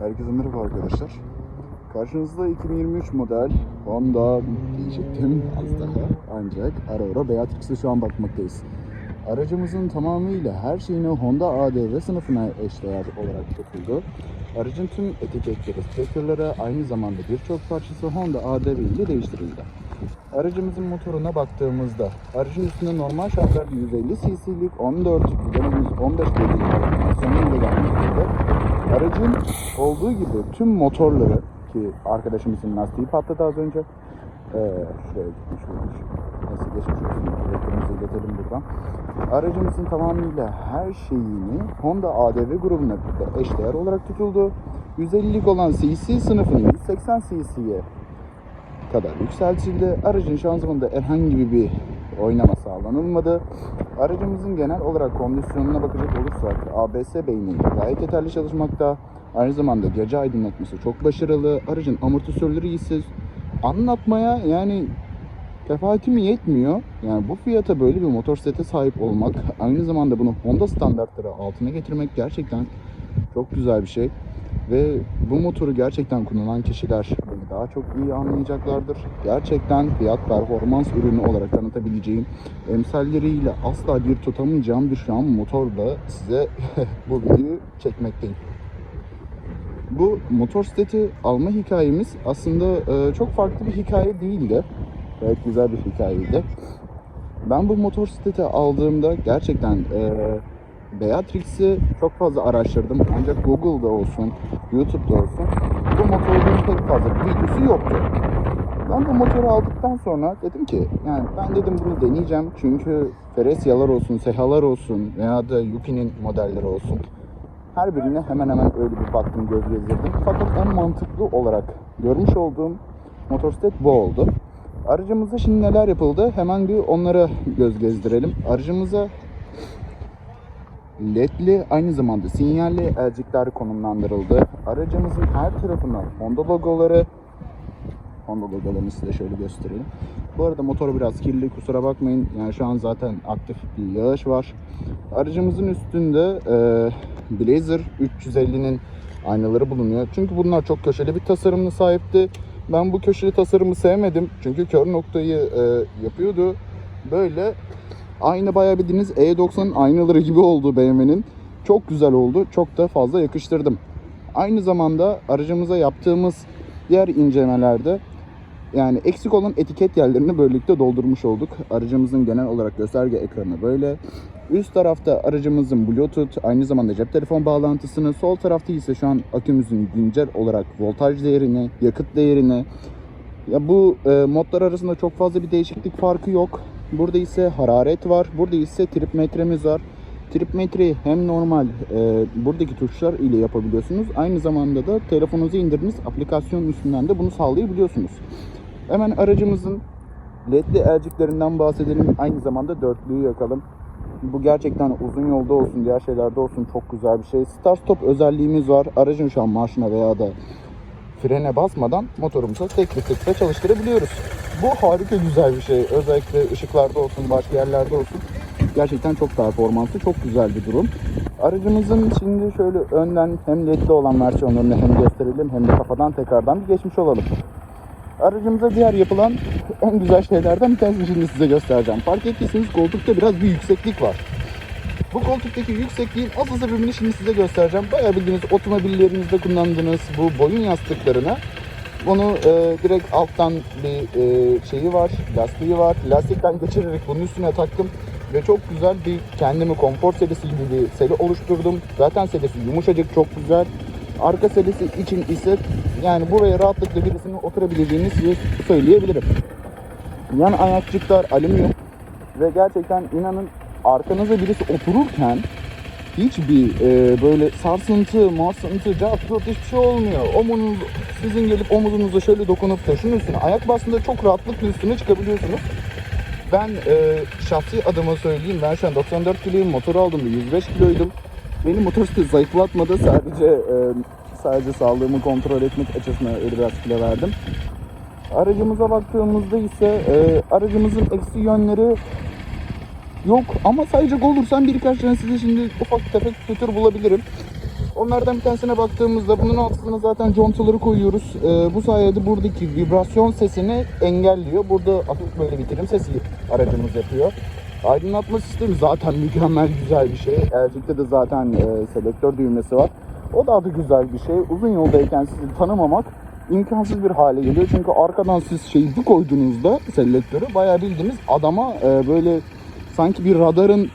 Herkese merhaba arkadaşlar. Karşınızda 2023 model Honda diyecektim az daha. Ancak Aurora Beatrix'e şu an bakmaktayız. Aracımızın tamamıyla her şeyini Honda ADV sınıfına eşdeğer olarak tutuldu. Aracın tüm etiketleri, stickerları aynı zamanda birçok parçası Honda ADV ile değiştirildi. Aracımızın motoruna baktığımızda aracın üstünde normal şartlarda 150 cc'lik 14 gidememiz 15 beygirlik ile gelmektedir. Aracın olduğu gibi tüm motorları ki arkadaşımızın lastiği patladı az önce. Ee, şuraya gitmiş olmuş. Neyse geçmiş olsun. Reklamımızı iletelim buradan. Aracımızın tamamıyla her şeyini Honda ADV grubuna eşdeğer olarak tutuldu. 150'lik olan CC sınıfını 180 cc'ye kadar yükseltildi. Aracın şanzımanında herhangi bir oynama sağlanılmadı. Aracımızın genel olarak kondisyonuna bakacak olursak ABS beyni gayet yeterli çalışmakta. Aynı zamanda gece aydınlatması çok başarılı. Aracın amortisörleri iyisiz. Anlatmaya yani Kefayetim yetmiyor. Yani bu fiyata böyle bir motor sete sahip olmak, aynı zamanda bunu Honda standartları altına getirmek gerçekten çok güzel bir şey. Ve bu motoru gerçekten kullanan kişiler daha çok iyi anlayacaklardır. Gerçekten fiyat performans ürünü olarak tanıtabileceğim, emsalleriyle asla bir tutamayacağım bir şu an motorla size bu videoyu çekmekteyim. Bu motor seti alma hikayemiz aslında e, çok farklı bir hikaye değildi. Gayet güzel bir hikayeydi. Ben bu motor seti aldığımda gerçekten e, Beatrix'i çok fazla araştırdım. Ancak Google'da olsun, YouTube'da olsun motorun pek fazla bir videosu yoktu. Ben bu motoru aldıktan sonra dedim ki yani ben dedim bunu deneyeceğim. Çünkü Feresia'lar olsun, Sehalar olsun veya da Yuki'nin modelleri olsun. Her birine hemen hemen öyle bir baktım, göz gezdirdim. Fakat en mantıklı olarak görmüş olduğum motosiklet bu oldu. Aracımızda şimdi neler yapıldı? Hemen bir onlara göz gezdirelim. Aracımıza ledli aynı zamanda sinyalli elcikler konumlandırıldı. Aracımızın her tarafına Honda logoları Honda logolarını size şöyle göstereyim. Bu arada motor biraz kirli kusura bakmayın. Yani şu an zaten aktif bir yağış var. Aracımızın üstünde e, Blazer 350'nin aynaları bulunuyor. Çünkü bunlar çok köşeli bir tasarımına sahipti. Ben bu köşeli tasarımı sevmedim. Çünkü kör noktayı e, yapıyordu. Böyle aynı bayağı bildiğiniz E90'ın aynaları gibi oldu BMW'nin. Çok güzel oldu. Çok da fazla yakıştırdım. Aynı zamanda aracımıza yaptığımız diğer incelemelerde yani eksik olan etiket yerlerini böylelikle doldurmuş olduk. Aracımızın genel olarak gösterge ekranı böyle. Üst tarafta aracımızın Bluetooth, aynı zamanda cep telefon bağlantısını, sol tarafta ise şu an akümüzün güncel olarak voltaj değerini, yakıt değerini. Ya bu e, modlar arasında çok fazla bir değişiklik farkı yok. Burada ise hararet var, burada ise trip metremiz var. Trip metreyi hem normal e, buradaki tuşlar ile yapabiliyorsunuz. Aynı zamanda da telefonunuza indirdiğiniz aplikasyon üstünden de bunu sağlayabiliyorsunuz. Hemen aracımızın ledli elciklerinden bahsedelim. Aynı zamanda dörtlüyü yakalım. Bu gerçekten uzun yolda olsun, diğer şeylerde olsun çok güzel bir şey. Start stop özelliğimiz var. Aracın şu an marşına veya da frene basmadan motorumuzu tek tıkla çalıştırabiliyoruz. Bu harika güzel bir şey. Özellikle ışıklarda olsun, başka yerlerde olsun. Gerçekten çok performanslı, çok güzel bir durum. Aracımızın şimdi şöyle önden hem ledli olan versiyonlarını hem gösterelim hem de kafadan tekrardan bir geçmiş olalım. Aracımıza diğer yapılan en güzel şeylerden bir tanesini şimdi size göstereceğim. Fark ettiyseniz koltukta biraz bir yükseklik var. Bu koltuktaki yüksekliğin asıl sebebini şimdi size göstereceğim. Bayağı bildiğiniz otomobillerinizde kullandığınız bu boyun yastıklarına bunu e, direkt alttan bir e, şeyi var, lastiği var. Lastikten geçirerek bunun üstüne taktım ve çok güzel bir kendimi konfor serisi gibi bir seri oluşturdum. Zaten serisi yumuşacık, çok güzel. Arka serisi için ise yani buraya rahatlıkla birisinin oturabileceğini size söyleyebilirim. Yan ayakçıklar alüminyum ve gerçekten inanın arkanıza birisi otururken hiçbir e, böyle sarsıntı, marsıntı, cartlık hiçbir şey olmuyor. Omuz, sizin gelip omuzunuza şöyle dokunup taşın üstüne ayak bastığında çok rahatlıkla üstüne çıkabiliyorsunuz. Ben e, şahsi adıma söyleyeyim. Ben şu an 94 kiloyum. Motor aldım da 105 kiloydum. Beni motosiklet zayıflatmadı. Sadece e, sadece sağlığımı kontrol etmek açısından öyle biraz kilo verdim. Aracımıza baktığımızda ise e, aracımızın eksi yönleri yok ama sayacak olursam birkaç tane size şimdi ufak tefek fütür bulabilirim. Onlardan bir tanesine baktığımızda bunun altına zaten contaları koyuyoruz. Ee, bu sayede buradaki vibrasyon sesini engelliyor. Burada hafif böyle bitirim sesi aracımız yapıyor. Aydınlatma sistemi zaten mükemmel güzel bir şey. Elcik'te de zaten e, selektör düğmesi var. O da adı güzel bir şey. Uzun yoldayken sizi tanımamak imkansız bir hale geliyor. Çünkü arkadan siz şeyi bir koyduğunuzda selektörü bayağı bildiğiniz adama e, böyle sanki bir radarın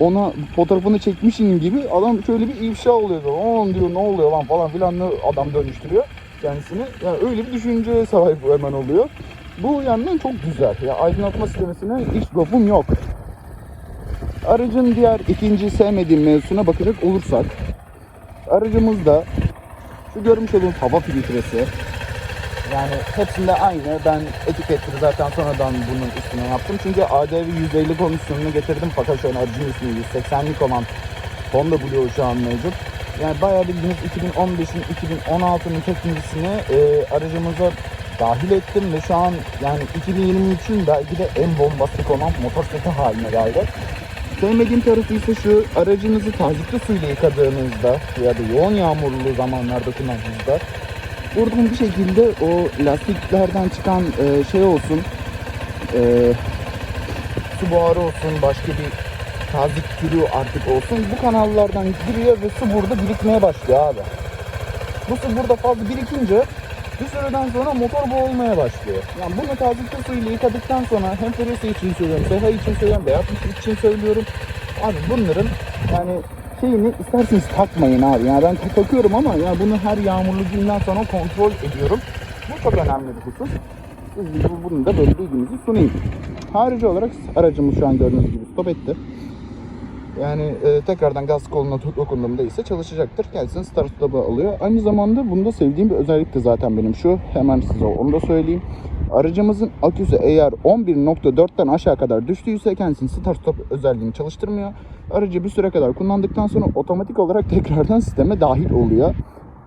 ona fotoğrafını çekmişin gibi adam şöyle bir ifşa oluyor. On diyor ne oluyor lan falan filan adam dönüştürüyor kendisini. Yani öyle bir düşünceye sahip hemen oluyor. Bu yandan çok güzel. Ya aydınlatma sistemine hiç lafım yok. Aracın diğer ikinci sevmediğim mevzusuna bakacak olursak aracımızda şu görmüş olduğunuz hava filtresi yani hepsinde aynı. Ben etiketleri zaten sonradan bunun üstüne yaptım. Çünkü ADV 150 komisyonunu getirdim fakat şu an aracın ismi 180'lik olan Honda Blue şu an mevcut. Yani bayağı bildiğiniz 2015'in 2016'nın teknolojisini e, aracımıza dahil ettim ve şu an yani 2023'ün belki de en bombastik olan motosikleti haline geldi. Sevmediğim tarafı ise şu, aracınızı tazikli suyla yıkadığınızda ya da yoğun yağmurlu zamanlarda kullandığınızda buradan bir şekilde o lastiklerden çıkan e, şey olsun, e, su buharı olsun, başka bir tazik türü artık olsun bu kanallardan giriyor ve su burada birikmeye başlıyor abi. Bu su burada fazla birikince bir süreden sonra motor boğulmaya başlıyor. Yani bunu tazikli suyla yıkadıktan sonra hem Ferrari için söylüyorum, Seha için söylüyorum, Beyaz için söylüyorum. Abi bunların yani şeyini isterseniz takmayın abi. Yani ben takıyorum ama ya bunu her yağmurlu günden sonra kontrol ediyorum. Bu çok önemli bir husus. Siz bu- bunu da böyle bilginizi sunayım. Harici olarak aracımız şu an gördüğünüz gibi stop etti. Yani e, tekrardan gaz koluna dokunduğumda ise çalışacaktır. Gelsin start stop'u alıyor. Aynı zamanda bunda sevdiğim bir özellik de zaten benim şu. Hemen size onu da söyleyeyim. Aracımızın aküsü eğer 11.4'ten aşağı kadar düştüyse kendisini start stop özelliğini çalıştırmıyor. Aracı bir süre kadar kullandıktan sonra otomatik olarak tekrardan sisteme dahil oluyor.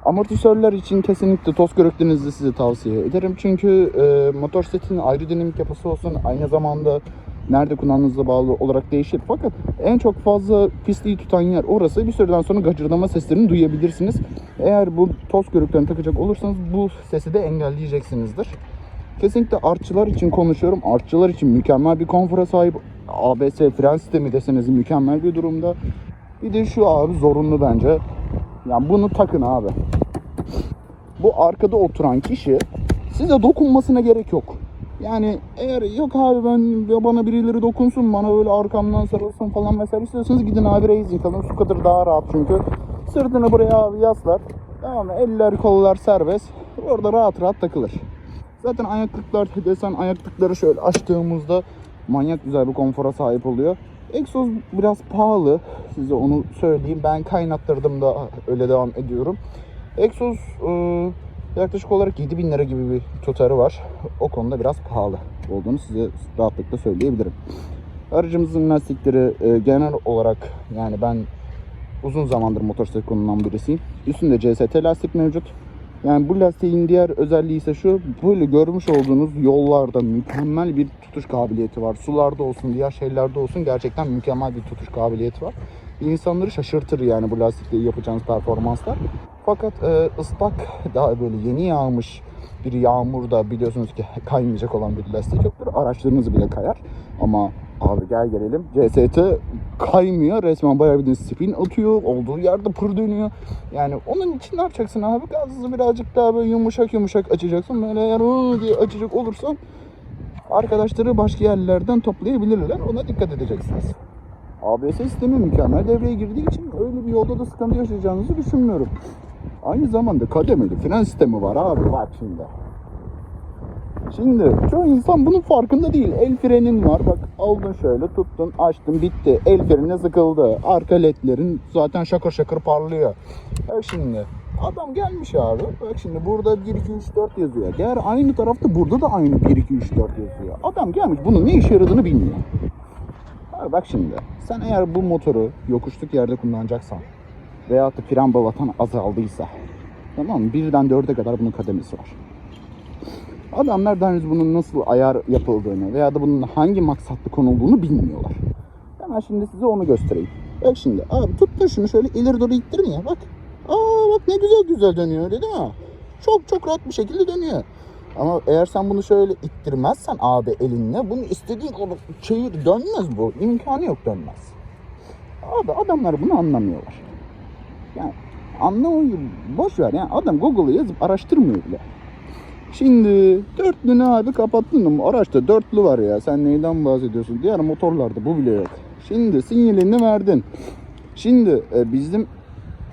Amortisörler için kesinlikle toz körüklüğünüzü size tavsiye ederim. Çünkü e, motor setinin aerodinamik yapısı olsun aynı zamanda nerede kullandığınızla bağlı olarak değişir. Fakat en çok fazla pisliği tutan yer orası. Bir süreden sonra gacırdama seslerini duyabilirsiniz. Eğer bu toz körüklerini takacak olursanız bu sesi de engelleyeceksinizdir. Kesinlikle artçılar için konuşuyorum. Artçılar için mükemmel bir konfora sahip. ABS fren sistemi deseniz mükemmel bir durumda. Bir de şu abi zorunlu bence. Yani bunu takın abi. Bu arkada oturan kişi size dokunmasına gerek yok. Yani eğer yok abi ben ya bana birileri dokunsun bana böyle arkamdan sarılsın falan mesela istiyorsanız gidin abi racing alın su kadar daha rahat çünkü. Sırtını buraya abi yaslar. Tamam mı? Eller kollar serbest. Orada rahat rahat takılır. Zaten ayaklıklar desen ayaklıkları şöyle açtığımızda manyak güzel bir konfora sahip oluyor. Egzoz biraz pahalı. Size onu söyleyeyim. Ben kaynattırdım da öyle devam ediyorum. Egzoz e, yaklaşık olarak 7000 lira gibi bir tutarı var. O konuda biraz pahalı olduğunu size rahatlıkla söyleyebilirim. Aracımızın lastikleri e, genel olarak yani ben uzun zamandır motosiklet kullanan birisiyim. Üstünde CST lastik mevcut. Yani bu lastiğin diğer özelliği ise şu, böyle görmüş olduğunuz yollarda mükemmel bir tutuş kabiliyeti var. Sularda olsun, diğer şeylerde olsun gerçekten mükemmel bir tutuş kabiliyeti var. İnsanları şaşırtır yani bu lastikle yapacağınız performanslar. Fakat e, ıslak, daha böyle yeni yağmış bir yağmurda biliyorsunuz ki kaymayacak olan bir lastik yoktur. Araçlarınız bile kayar. Ama abi gel gelelim. CST kaymıyor. Resmen bayağı bir spin atıyor. Olduğu yerde pır dönüyor. Yani onun için ne yapacaksın abi? Gazı birazcık daha böyle yumuşak yumuşak açacaksın. Böyle eğer diye açacak olursan arkadaşları başka yerlerden toplayabilirler. Ona dikkat edeceksiniz. ABS sistemi mükemmel devreye girdiği için öyle bir yolda da sıkıntı yaşayacağınızı düşünmüyorum. Aynı zamanda kademeli fren sistemi var abi bak şimdi. Şimdi çoğu insan bunun farkında değil. El frenin var. Bak aldın şöyle tuttun açtın bitti. El freni sıkıldı. Arka ledlerin zaten şakır şakır parlıyor. Bak şimdi adam gelmiş abi. Bak şimdi burada 1 2 3 4 yazıyor. Diğer aynı tarafta burada da aynı 1 2 3 4 yazıyor. Adam gelmiş bunun ne işe yaradığını bilmiyor. Abi bak şimdi sen eğer bu motoru yokuşluk yerde kullanacaksan veyahut da fren balatan azaldıysa tamam mı? Birden dörde kadar bunun kademesi var. Adamlar daha henüz bunun nasıl ayar yapıldığını veya da bunun hangi maksatlı konulduğunu bilmiyorlar. Hemen şimdi size onu göstereyim. Bak şimdi abi tuttun şunu şöyle ileri doğru ittirin ya bak. Aa bak ne güzel güzel dönüyor öyle değil mi? Çok çok rahat bir şekilde dönüyor. Ama eğer sen bunu şöyle ittirmezsen abi elinle bunu istediğin kadar çevir dönmez bu. İmkanı yok dönmez. Abi adamlar bunu anlamıyorlar. Yani anlamayı boş ver yani adam Google'a yazıp araştırmıyor bile. Şimdi dörtlü ne abi kapattın mı? Araçta dörtlü var ya sen neyden bahsediyorsun? Diğer motorlarda bu bile yok. Şimdi sinyalini verdin. Şimdi e, bizim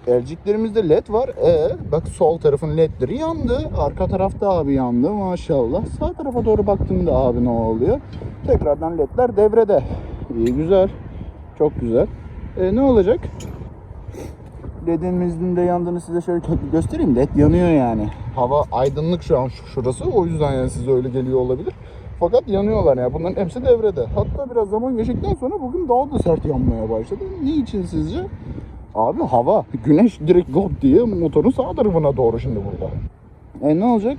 elciklerimizde led var. E bak sol tarafın ledleri yandı. Arka tarafta abi yandı maşallah. Sağ tarafa doğru baktığımda abi ne oluyor? Tekrardan ledler devrede. İyi güzel. Çok güzel. E, ne olacak? LED'imizin de yandığını size şöyle göstereyim. LED yanıyor yani. Hava aydınlık şu an şu- şurası. O yüzden yani size öyle geliyor olabilir. Fakat yanıyorlar yani. Bunların hepsi devrede. Hatta biraz zaman geçtikten sonra bugün daha da sert yanmaya başladı. Niçin sizce? Abi hava. Güneş direkt god diye motorun sağ tarafına doğru şimdi burada. E ne olacak?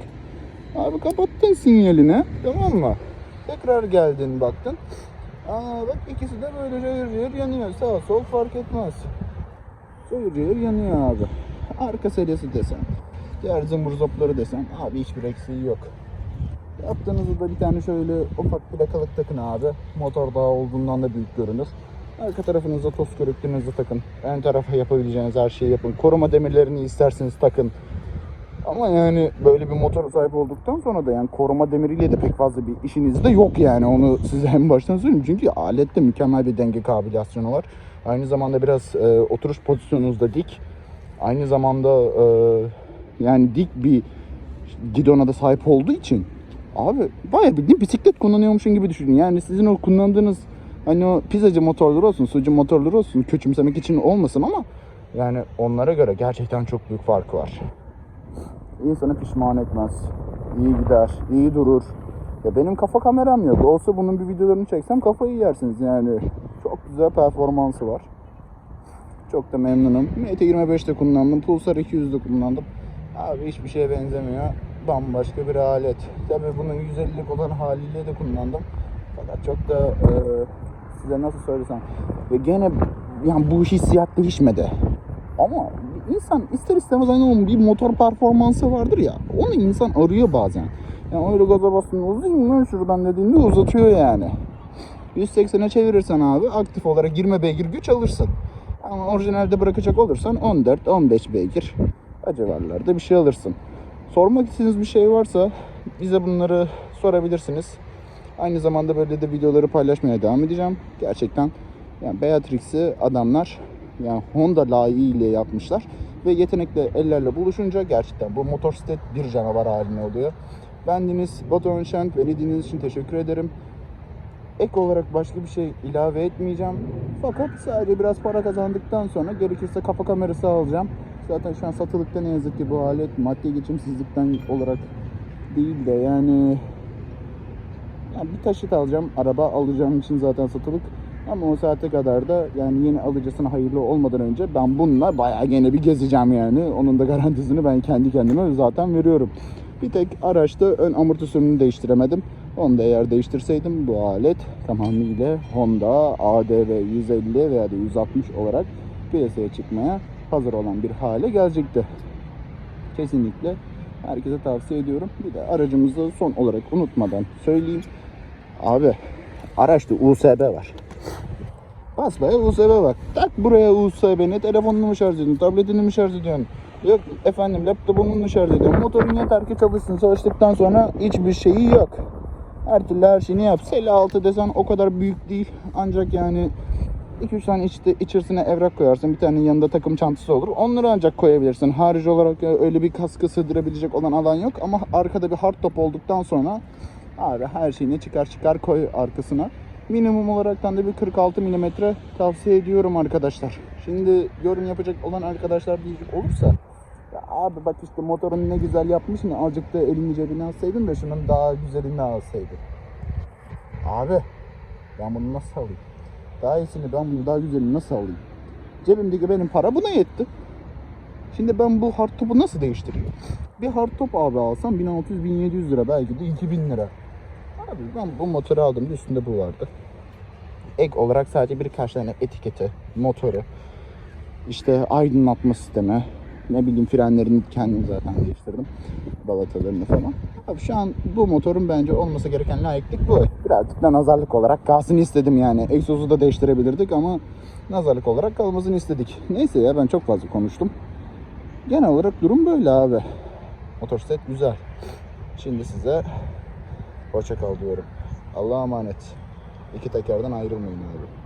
Abi kapattın sinyalini. Tamam mı? Tekrar geldin baktın. Aa bak ikisi de böyle cayır cayır yanıyor. Sağ sol fark etmez. Cayır cayır yanıyor abi. Arka serisi desen. Diğer zımbır zopları desen. Abi hiçbir eksiği yok. Yaptığınızda da bir tane şöyle ufak plakalık takın abi. Motor daha olduğundan da büyük görünür. Arka tarafınıza toz körüklüğünüzü takın. Ön tarafa yapabileceğiniz her şeyi yapın. Koruma demirlerini isterseniz takın. Ama yani böyle bir motor sahip olduktan sonra da yani koruma demiriyle de pek fazla bir işiniz de yok yani. Onu size en baştan söyleyeyim. Çünkü alette mükemmel bir denge kabiliyasyonu var. Aynı zamanda biraz e, oturuş pozisyonunuz da dik. Aynı zamanda e, yani dik bir gidona da sahip olduğu için abi bayağı bildiğin bisiklet kullanıyormuşsun gibi düşünün. Yani sizin o kullandığınız hani o pizzacı motorları olsun, sucu motorları olsun küçümsemek için olmasın ama yani onlara göre gerçekten çok büyük farkı var. İnsanı pişman etmez. İyi gider, iyi durur. Ya benim kafa kameram yok. Olsa bunun bir videolarını çeksem kafayı yersiniz yani. Çok güzel performansı var. Çok da memnunum. MT25'te kullandım. Pulsar 200'de kullandım. Abi hiçbir şeye benzemiyor. Bambaşka bir alet. Tabii bunun 150'lik olan haliyle de kullandım. Fakat çok da e, size nasıl söylesem ve gene yani bu hissiyat değişmedi. Ama insan ister istemez hani onun bir motor performansı vardır ya. Onu insan arıyor bazen. Yani öyle gaza bastın uzayım lan şuradan dediğinde uzatıyor yani. 180'e çevirirsen abi aktif olarak 20 beygir güç alırsın. Ama orijinalde bırakacak olursan 14-15 beygir o civarlarda bir şey alırsın. Sormak istediğiniz bir şey varsa bize bunları sorabilirsiniz. Aynı zamanda böyle de videoları paylaşmaya devam edeceğim. Gerçekten yani Beatrix'i adamlar yani Honda layığıyla yapmışlar. Ve yetenekli ellerle buluşunca gerçekten bu motosiklet bir canavar haline oluyor. Bendeniz Batu Önşen. Beni dinlediğiniz için teşekkür ederim. Ek olarak başka bir şey ilave etmeyeceğim. Fakat sadece biraz para kazandıktan sonra gerekirse kafa kamerası alacağım. Zaten şu an satılıkta ne yazık ki bu alet maddi geçimsizlikten olarak değil de yani yani bir taşıt alacağım. Araba alacağım için zaten satılık. Ama o saate kadar da yani yeni alıcısına hayırlı olmadan önce ben bununla bayağı gene bir gezeceğim yani. Onun da garantisini ben kendi kendime zaten veriyorum. Bir tek araçta ön amortisörünü değiştiremedim. Onu da eğer değiştirseydim bu alet tamamıyla Honda ADV 150 veya da 160 olarak piyasaya çıkmaya hazır olan bir hale gelecekti. Kesinlikle herkese tavsiye ediyorum. Bir de aracımızı son olarak unutmadan söyleyeyim. Abi araçta USB var. Basbaya USB bak. Tak buraya USB'ni telefonunu mu şarj ediyorsun, tabletini mi şarj ediyorsun? Yok efendim laptopunu mu şarj ediyorsun? Motorun yeter ki çalışsın. Çalıştıktan sonra hiçbir şeyi yok. Her türlü her şeyini yap. Sel altı desen o kadar büyük değil. Ancak yani 2-3 tane içte, içerisine evrak koyarsın. Bir tane yanında takım çantası olur. Onları ancak koyabilirsin. Harici olarak ya öyle bir kaskı sığdırabilecek olan alan yok. Ama arkada bir hard top olduktan sonra abi her şeyini çıkar çıkar koy arkasına. Minimum olaraktan da bir 46 mm tavsiye ediyorum arkadaşlar. Şimdi yorum yapacak olan arkadaşlar diyecek olursa abi bak işte motorun ne güzel yapmışsın azıcık da elini cebine alsaydın da şunun daha güzelini alsaydın. Abi ben bunu nasıl alayım? Daha iyisini ben bunu daha güzelini nasıl alayım? Cebimdeki benim para buna yetti. Şimdi ben bu hard topu nasıl değiştireyim? Bir hard top abi alsam 1600-1700 lira belki de 2000 lira. Abi ben bu motoru aldım üstünde bu vardı. Ek olarak sadece birkaç tane etiketi, motoru, işte aydınlatma sistemi, Ne bileyim frenlerini kendim zaten değiştirdim. Balatalarını falan. Abi şu an bu motorun bence olması gereken layıklık bu. Birazcık da nazarlık olarak kalsın istedim yani. Egzozu da değiştirebilirdik ama nazarlık olarak kalmasını istedik. Neyse ya ben çok fazla konuştum. Genel olarak durum böyle abi. Motosiklet güzel. Şimdi size hoşça kal diyorum. Allah'a emanet. İki tekerden ayrılmayın abi.